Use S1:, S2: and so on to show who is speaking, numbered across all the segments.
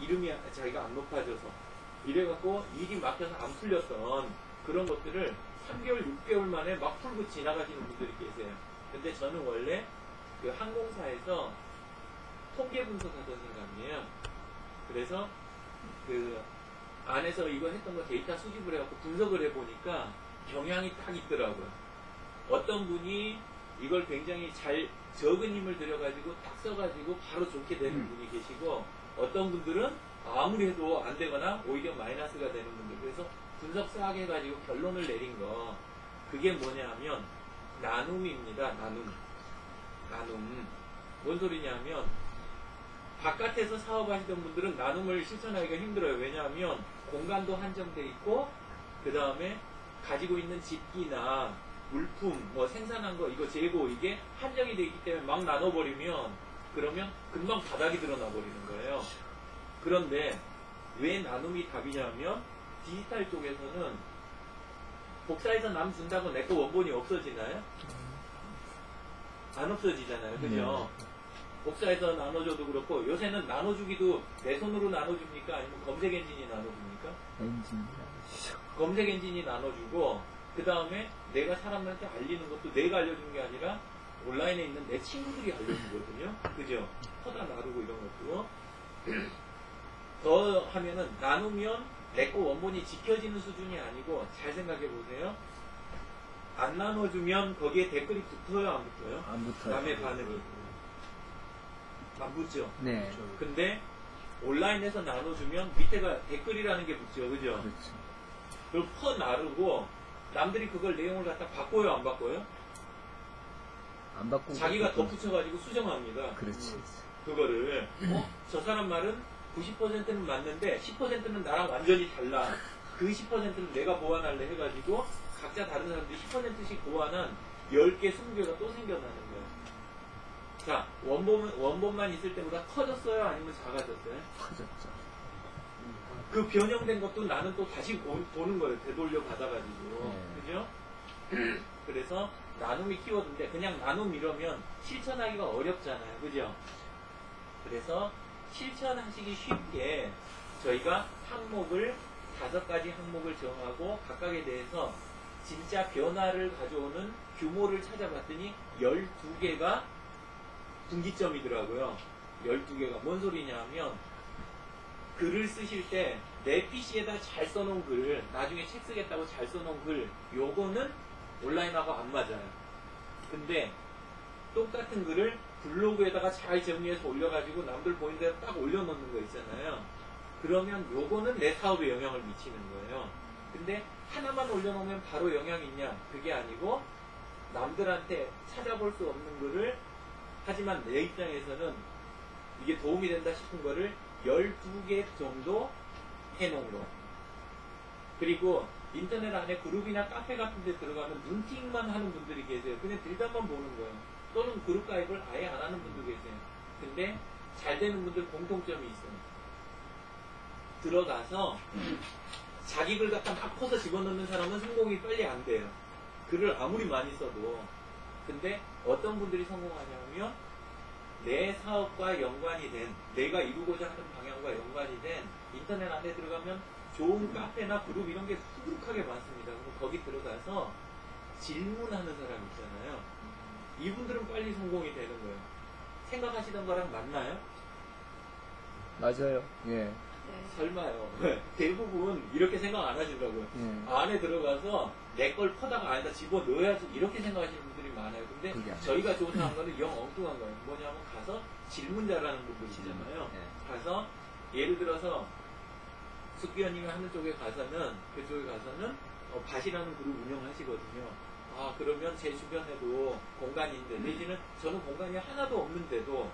S1: 이름이 자기가 안 높아져서 이래갖고 일이 막혀서 안 풀렸던 그런 것들을 3개월, 6개월 만에 막 풀고 지나가시는 분들이 계세요. 근데 저는 원래 그 항공사에서 통계 분석하던 사람이에요. 그래서 그 안에서 이거 했던 거 데이터 수집을 해갖고 분석을 해보니까 경향이 딱 있더라고요. 어떤 분이 이걸 굉장히 잘 적은 힘을 들여가지고 딱 써가지고 바로 좋게 되는
S2: 음.
S1: 분이 계시고 어떤 분들은 아무리 해도 안 되거나 오히려 마이너스가 되는 분들. 그래서 분석 싹 해가지고 결론을 내린 거 그게 뭐냐 하면 나눔입니다 나눔. 나눔. 뭔 소리냐면 바깥에서 사업하시던 분들은 나눔을 실천하기가 힘들어요. 왜냐하면 공간도 한정돼 있고 그 다음에 가지고 있는 집기나 물품, 뭐 생산한 거, 이거 재고, 이게 한정이 돼 있기 때문에 막 나눠버리면, 그러면 금방 바닥이 드러나 버리는 거예요. 그런데, 왜 나눔이 답이냐면, 디지털 쪽에서는, 복사해서 남 준다고 내 거 원본이 없어지나요? 안 없어지잖아요. 그죠? 복사해서 나눠줘도 그렇고, 요새는 나눠주기도 내 손으로 나눠줍니까? 아니면 검색 엔진이 나눠줍니까?
S2: 엔진이라고
S1: 검색 엔진이 나눠주고 그 다음에 내가 사람들한테 알리는 것도 내가 알려주는 게 아니라 온라인에 있는 내 친구들이 알려주거든요. 그죠? 퍼다 나르고 이런 것도 더 하면은 나누면 내 거 원본이 지켜지는 수준이 아니고 잘 생각해 보세요. 안 나눠주면 거기에 댓글이 붙어요, 안 붙어요?
S2: 안 붙어요.
S1: 남의 반응이 안 붙죠.
S2: 네.
S1: 근데 온라인에서 나눠주면 밑에가 댓글이라는 게 붙죠, 그죠?
S2: 그렇죠.
S1: 그걸 퍼 나르고 남들이 그걸 내용을 갖다 바꿔요 안 바꿔요?
S2: 안 바꾸고
S1: 자기가. 덧붙여가지고 수정합니다.
S2: 그렇지.
S1: 그거를 어? 저 사람 말은 90%는 맞는데 10%는 나랑 완전히 달라. 그 10%는 내가 보완할래 해가지고 각자 다른 사람들이 10%씩 보완한 10개, 20개가 또 생겨나는 거예요. 자, 원본, 원본만 있을 때보다 커졌어요? 아니면 작아졌어요?
S2: 커졌죠.
S1: 그 변형된 것도 나는 또 다시 보, 는 거예요. 되돌려 받아가지고.
S2: 네.
S1: 그죠? 그래서 나눔이 키워드인데 그냥 나눔 이러면 실천하기가 어렵잖아요. 그죠? 그래서 실천하시기 쉽게 저희가 항목을 다섯 가지 항목을 정하고 각각에 대해서 진짜 변화를 가져오는 규모를 찾아봤더니 12개가 분기점이더라고요. 12개가. 뭔 소리냐 하면 글을 쓰실 때 내 PC에다 잘 써놓은 글, 나중에 책 쓰겠다고 잘 써놓은 글, 요거는 온라인하고 안 맞아요. 근데 똑같은 글을 블로그에다가 잘 정리해서 올려가지고 남들 보이는 대로 딱 올려놓는 거 있잖아요. 그러면 요거는 내 사업에 영향을 미치는 거예요. 근데 하나만 올려놓으면 바로 영향이 있냐? 그게 아니고 남들한테 찾아볼 수 없는 글을 하지만 내 입장에서는 이게 도움이 된다 싶은 거를 12개 정도 해놓은 거. 그리고 인터넷 안에 그룹이나 카페 같은 데 들어가면 눈팅만 하는 분들이 계세요. 그냥 들다만 보는 거예요. 또는 그룹 가입을 아예 안 하는 분도 계세요. 근데 잘 되는 분들 공통점이 있어요. 들어가서 자기 글 갖다 막 퍼서 집어넣는 사람은 성공이 빨리 안 돼요. 글을 아무리 많이 써도. 근데 어떤 분들이 성공하냐면 내 사업과 연관이 된 내가 이루고자 하는 방향과 연관이 된 인터넷 안에 들어가면 좋은 카페나 그룹 이런 게 수북하게 많습니다. 그럼 거기 들어가서 질문하는 사람 있잖아요. 이분들은 빨리 성공이 되는 거예요. 생각하시던 거랑 맞나요?
S2: 맞아요. 예.
S1: 설마요. 대부분 이렇게 생각 안 하시더라고요.
S2: 예.
S1: 안에 들어가서 내 걸 퍼다가 안에다 집어 넣어야지 이렇게 생각하시는 분들이 많아요. 근데. 저희가 조사한 거는 영 엉뚱한 거예요. 뭐냐면 가서 질문 잘하는 분들이잖아요.
S2: 예.
S1: 가서 예를 들어서 숙비원님이 하는 쪽에 가서는 그쪽에 가서는 어, 밭이라는 그룹 운영하시거든요. 아 그러면 제 주변에도 공간이 있는데 내지는 저는 공간이 하나도 없는데도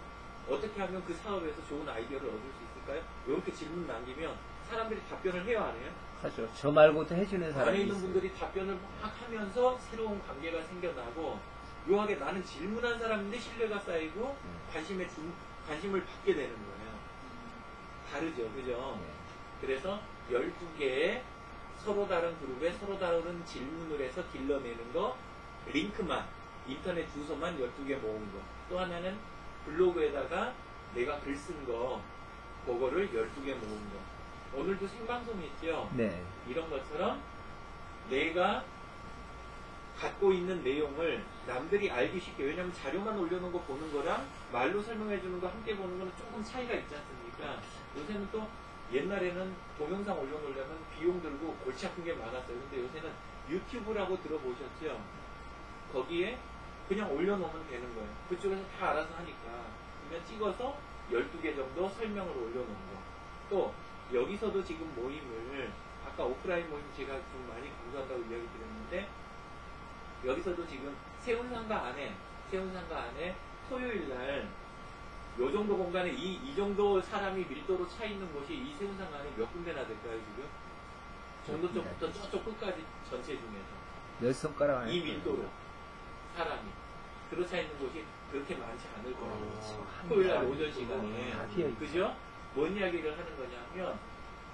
S1: 어떻게 하면 그 사업에서 좋은 아이디어를 얻을 수 있을까요? 이렇게 질문 남기면 사람들이 답변을 안 해요?
S2: 하죠. 저 말고도 해주는
S1: 안에
S2: 사람이
S1: 있는
S2: 있어요.
S1: 분들이 답변을 막 하면서 새로운 관계가 생겨나고 묘하게 나는 질문한 사람인데 신뢰가 쌓이고
S2: 음.
S1: 관심에 주, 관심을 받게 되는 거예요. 다르죠, 그죠?
S2: 예.
S1: 그래서 12개의 서로 다른 그룹에 서로 다른 질문을 해서 길러내는 거, 링크만, 인터넷 주소만 12개 모은 거. 또 하나는 블로그에다가 내가 글 쓴 거, 그거를 12개 모은 거. 오늘도 생방송 있죠?
S2: 네.
S1: 이런 것처럼 내가 갖고 있는 내용을 남들이 알기 쉽게 왜냐면 자료만 올려놓은 거 보는 거랑 말로 설명해 주는 거 함께 보는 거는 조금 차이가 있지 않습니까? 요새는 또 옛날에는 동영상 올려놓으려면 비용 들고 골치 아픈 게 많았어요. 근데 요새는 유튜브라고 들어보셨죠? 거기에 그냥 올려놓으면 되는 거예요. 그쪽에서 다 알아서 하니까. 그러면 찍어서 12개 정도 설명을 올려놓은 거. 또 여기서도 지금 모임을 아까 오프라인 모임 제가 좀 많이 강조한다고 이야기 드렸는데 여기서도 지금 세운상가 안에 세운상가 안에 토요일 날 요 정도 공간에 이, 이 정도 사람이 밀도로 차 있는 곳이 이 세운상가 안에 몇 군데나 될까요 지금? 전도점부터 저쪽 끝까지 전체 중에서
S2: 열 손가락 안에.
S1: 이 밀도로 사람이 들어 차 있는 곳이 그렇게 많지 않을 거라고
S2: 어,
S1: 토요일
S2: 날한
S1: 오전
S2: 달
S1: 시간에. 그죠? 뭔 이야기를 하는 거냐면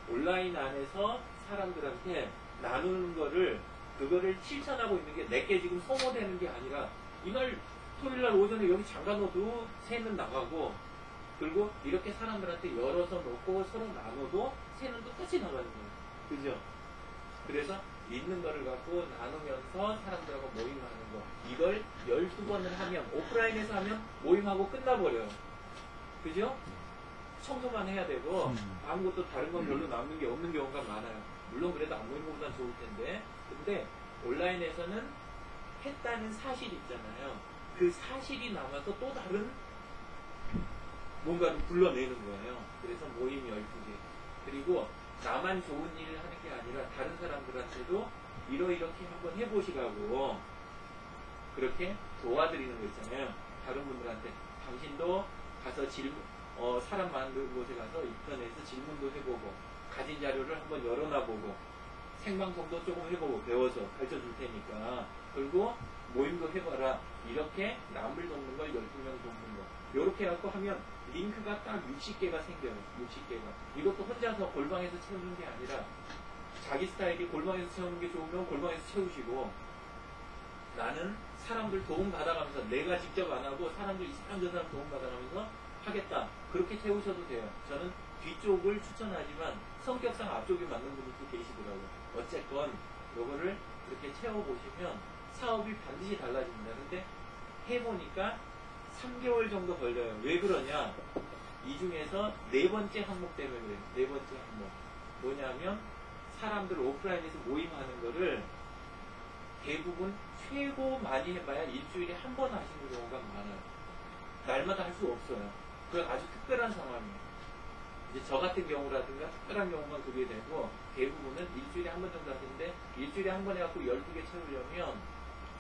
S1: 온라인 안에서 사람들한테 나누는 거를 그거를 실천하고 있는 게 내게 지금 소모되는 게 아니라 이날 토요일 날 오전에 여기 잠가놓어도 새는 나가고 그리고 이렇게 사람들한테 열어서 놓고 서로 나눠도 새는 똑같이 나가는 거예요. 그죠? 그래서 있는 거를 갖고 나누면서 사람들하고 모임하는 거. 이걸 12번을 하면, 오프라인에서 하면 모임하고 끝나버려요. 그죠? 청소만 해야 되고,
S2: 음.
S1: 아무것도 다른 건 별로 남는 게 없는 경우가 많아요. 물론 그래도 안 모이는 것보단 좋을 텐데. 근데 온라인에서는 했다는 사실이 있잖아요. 그 사실이 남아서 또 다른 뭔가를 불러내는 거예요. 그래서 모임 12개. 그리고 나만 좋은 일을 하는 게 아니라 다른 사람들한테도 이러이렇게 한번 해보시라고 그렇게 도와드리는 거 있잖아요. 다른 분들한테 당신도 가서 질문, 어, 사람 많은 곳에 가서 인터넷에서 질문도 해보고 가진 자료를 한번 열어놔보고 생방송도 조금 해보고 배워서 가르쳐 줄 테니까 그리고 모임도 해봐라. 이렇게 남을 돕는 걸 12명 돕는 거. 이렇게 해갖고 하면 링크가 딱 60개가 생겨요. 60개가. 이것도 혼자서 골방에서 채우는 게 아니라 자기 스타일이 골방에서 채우는 게 좋으면 골방에서 채우시고 나는 사람들 도움 받아가면서 내가 직접 안 하고 사람들 이 사람 저 사람 도움 받아가면서 하겠다. 그렇게 채우셔도 돼요. 저는 뒤쪽을 추천하지만 성격상 앞쪽이 맞는 분들도 계시더라고요. 어쨌건 요거를 그렇게 채워보시면 사업이 반드시 달라집니다 근데 해보니까 3개월 정도 걸려요 왜 그러냐 이 중에서 네 번째 항목 때문에 그래요 네 번째 항목 뭐냐면 사람들 오프라인에서 모임하는 거를 대부분 최고 많이 해봐야 일주일에 한 번 하시는 경우가 많아요. 날마다 할 수 없어요. 그 아주 특별한 상황이에요. 이제 저 같은 경우라든가 특별한 경우만 그게 되고 대부분은 일주일에 한 번 정도 하시는데 일주일에 한 번 해갖고 12개 채우려면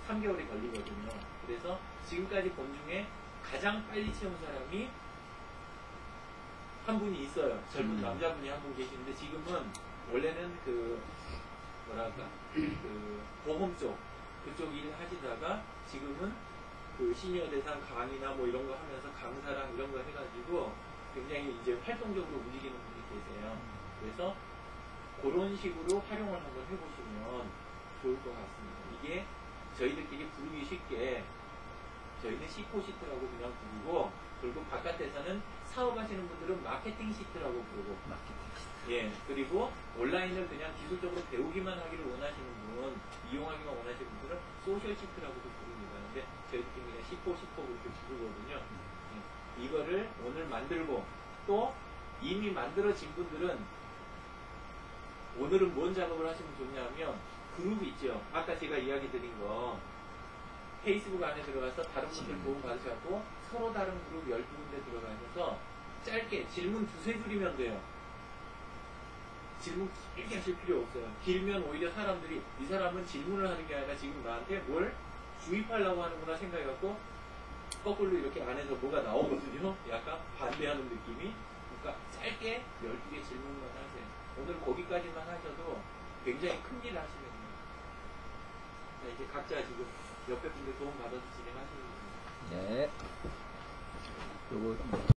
S1: 3개월이 걸리거든요. 그래서 지금까지 본 중에 가장 빨리 채운 사람이 한 분이 있어요. 젊은
S2: 음.
S1: 남자분이 한 분 계시는데 지금은 원래는 그 뭐랄까 그 보험 쪽 그쪽 일을 하시다가 지금은 그 시니어 대상 강의나 뭐 이런 거 하면서 강사랑 이런 거 해가지고 굉장히 이제 활동적으로 움직이는 분이 계세요. 그래서 그런 식으로 활용을 한번 해보시면 좋을 것 같습니다. 이게 저희들끼리 부르기 쉽게 저희는 C4 시트라고 그냥 부르고 그리고 바깥에서는 사업하시는 분들은 마케팅 시트라고 부르고
S2: 마케팅.
S1: 예, 그리고 온라인을 그냥 기술적으로 배우기만 하기를 원하시는 분, 이용하기만 원하시는 분들은 소셜 시트라고도 부릅니다. 근데 저희들끼리 그냥 10호, 10호 그렇게 부르거든요. 예, 이거를 오늘 만들고 또 이미 만들어진 분들은 오늘은 뭔 작업을 하시면 좋냐면 그룹 있죠. 아까 제가 이야기 드린 거 페이스북 안에 들어가서 다른 분들
S2: 음.
S1: 도움 받으셔서 서로 다른 그룹 12군데 들어가셔서 짧게 질문 두세 줄이면 돼요. 질문 길게 하실 필요 없어요. 길면 오히려 사람들이 이 사람은 질문을 하는 게 아니라 지금 나한테 뭘 주입하려고 하는구나 생각해갖고 거꾸로 이렇게 안에서 뭐가 나오거든요. 약간 반대하는 느낌이. 그러니까 짧게 12개 질문만 하세요. 오늘 거기까지만 하셔도 굉장히 큰 일을 하시는 거예요. 자, 이제 각자 지금 옆에 분들 도움 받아서 진행하시는 거예요.
S2: 네. 요거